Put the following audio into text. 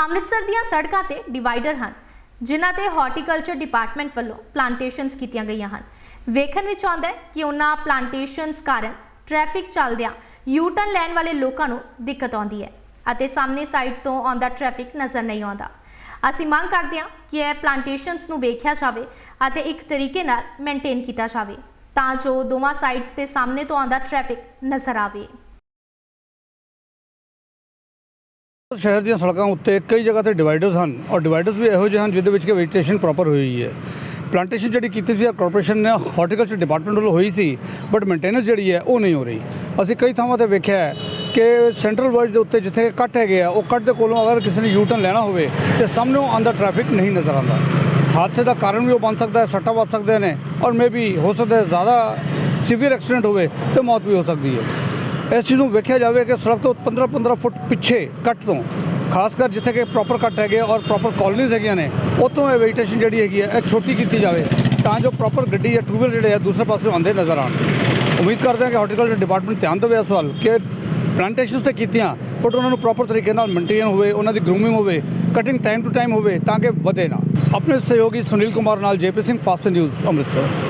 ਅੰਮ੍ਰਿਤਸਰ ਦੀਆਂ ਸੜਕਾਂ ਤੇ ਡਿਵਾਈਡਰ ਹਨ, ਜਿਨ੍ਹਾਂ ਤੇ ਹਾਰਟੀਕਲਚਰ ਡਿਪਾਰਟਮੈਂਟ ਵੱਲੋਂ ਪਲਾਂਟੇਸ਼ਨਸ ਕੀਤੀਆਂ ਗਈਆਂ ਹਨ। ਵੇਖਣ ਵਿੱਚ ਆਉਂਦਾ ਹੈ ਕਿ ਉਹਨਾਂ ਪਲਾਂਟੇਸ਼ਨਸ ਕਾਰਨ ਟ੍ਰੈਫਿਕ ਚੱਲਦਿਆਂ ਯੂ ਟਰਨ ਲੈਣ ਵਾਲੇ ਲੋਕਾਂ ਨੂੰ ਦਿੱਕਤ ਆਉਂਦੀ ਹੈ ਅਤੇ ਸਾਹਮਣੇ ਸਾਈਡ ਤੋਂ ਆਉਂਦਾ ਟ੍ਰੈਫਿਕ ਨਜ਼ਰ ਨਹੀਂ ਆਉਂਦਾ। ਅਸੀਂ ਮੰਗ ਕਰਦੇ ਹਾਂ ਕਿ ਇਹ ਪਲਾਂਟੇਸ਼ਨਸ ਨੂੰ ਵੇਖਿਆ ਜਾਵੇ ਅਤੇ ਇੱਕ ਤਰੀਕੇ ਨਾਲ ਮੇਨਟੇਨ ਕੀਤਾ ਜਾਵੇ, ਤਾਂ ਜੋ ਦੋਵਾਂ ਸਾਈਡਸ ਤੇ ਸਾਹਮਣੇ ਤੋਂ ਆਉਂਦਾ ਟ੍ਰੈਫਿਕ ਨਜ਼ਰ ਆਵੇ। ਸ਼ਹਿਰ ਦੀਆਂ ਸੜਕਾਂ ਉੱਤੇ ਕਈ ਜਗ੍ਹਾ ਤੇ ਡਿਵਾਈਡਰਸ ਹਨ ਔਰ ਡਿਵਾਈਡਰਸ ਵੀ ਇਹੋ ਜਿਹੇ ਹਨ ਜਿਹਦੇ ਵਿੱਚ ਕਿ ਵੈਜੀਟੇਸ਼ਨ ਪ੍ਰੋਪਰ ਹੋਈ ਹੋਈ ਹੈ। ਪਲਾਂਟੇਸ਼ਨ ਜਿਹੜੀ ਕੀਤੀ ਸੀ ਕਾਰਪੋਰੇਸ਼ਨ ਨੇ ਹਾਰਟੀਕਲਚਰ ਡਿਪਾਰਟਮੈਂਟ ਵੱਲੋਂ ਹੋਈ ਸੀ ਬਟ ਮੇਨਟੇਨੈਂਸ ਜਿਹੜੀ ਹੈ ਉਹ ਨਹੀਂ ਹੋ ਰਹੀ। ਅਸੀਂ ਕਈ ਥਾਵਾਂ ਤੇ ਵੇਖਿਆ ਕਿ ਸੈਂਟਰਲ ਵਰਲਡ ਦੇ ਉੱਤੇ ਜਿੱਥੇ ਕੱਟ ਹੈਗੇ ਆ, ਉਹ ਕੱਟ ਦੇ ਕੋਲੋਂ ਅਗਰ ਕਿਸੇ ਨੇ ਯੂ ਟਰਨ ਲੈਣਾ ਹੋਵੇ, ਤੇ ਸਾਹਮਣੇ ਆਉਂਦਾ ਟ੍ਰੈਫਿਕ ਨਹੀਂ ਨਜ਼ਰ ਆਉਂਦਾ। ਹਾਦਸੇ ਦਾ ਕਾਰਨ ਵੀ ਉਹ ਬਣ ਸਕਦਾ ਹੈ, ਸੱਟਾਂ ਵੱਜ ਸਕਦੇ ਨੇ, ਔਰ ਮੇ ਮੇਬੀ ਹੋ ਸਕਦਾ ਹੈ ਜ਼ਿਆਦਾ ਸੀਵੀਅਰ ਐਕਸੀਡੈਂਟ ਹੋਵੇ, ਤੇ ਮੌਤ ਵੀ ਹੋ ਸਕਦੀ ਹੈ। ਇਸ ਚੀਜ਼ ਨੂੰ ਵੇਖਿਆ ਜਾਵੇ ਕਿ ਸੜਕ ਤੋਂ 15-15 ਫੁੱਟ ਪਿੱਛੇ ਕੱਟ ਤੋਂ, ਖਾਸ ਕਰ ਜਿੱਥੇ ਕਿ ਪ੍ਰੋਪਰ ਕੱਟ ਹੈਗੇ ਔਰ ਪ੍ਰੋਪਰ ਕਾਲੋਨੀਜ਼ ਹੈਗੀਆਂ ਨੇ, ਉੱਥੋਂ ਇਹ ਵੈਜੀਟੇਸ਼ਨ ਜਿਹੜੀ ਹੈਗੀ ਹੈ ਇਹ ਛੋਟੀ ਕੀਤੀ ਜਾਵੇ ਤਾਂ ਜੋ ਪ੍ਰੋਪਰ ਗੱਡੀ ਜਾਂ ਟੂਵੀਲਰ ਜਿਹੜੇ ਆ ਦੂਸਰੇ ਪਾਸੇ ਆਉਂਦੇ ਨਜ਼ਰ ਆਉਣ। ਉਮੀਦ ਕਰਦੇ ਹਾਂ ਕਿ ਹਾਰਟੀਕਲਚਰ ਡਿਪਾਰਟਮੈਂਟ ਧਿਆਨ ਦੇਵੇ ਇਸ ਵੱਲ ਕਿ ਪਲਾਂਟੇਸ਼ਨਸ ਤੇ ਕੀਤੀਆਂ ਬਟ ਉਹਨਾਂ ਨੂੰ ਪ੍ਰੋਪਰ ਤਰੀਕੇ ਨਾਲ ਮੇਨਟੇਨ ਹੋਵੇ, ਉਹਨਾਂ ਦੀ ਗਰੂਮਿੰਗ ਹੋਵੇ ਕਟਿੰਗ ਟਾਈਮ ਟੂ ਟਾਈਮ ਹੋਵੇ ਤਾਂ ਕਿ ਵਧੇ ਨਾ। ਆਪਣੇ ਸਹਿਯੋਗੀ ਸੁਨੀਲ ਕੁਮਾਰ ਨਾਲ J P Singh fast news Amritsar.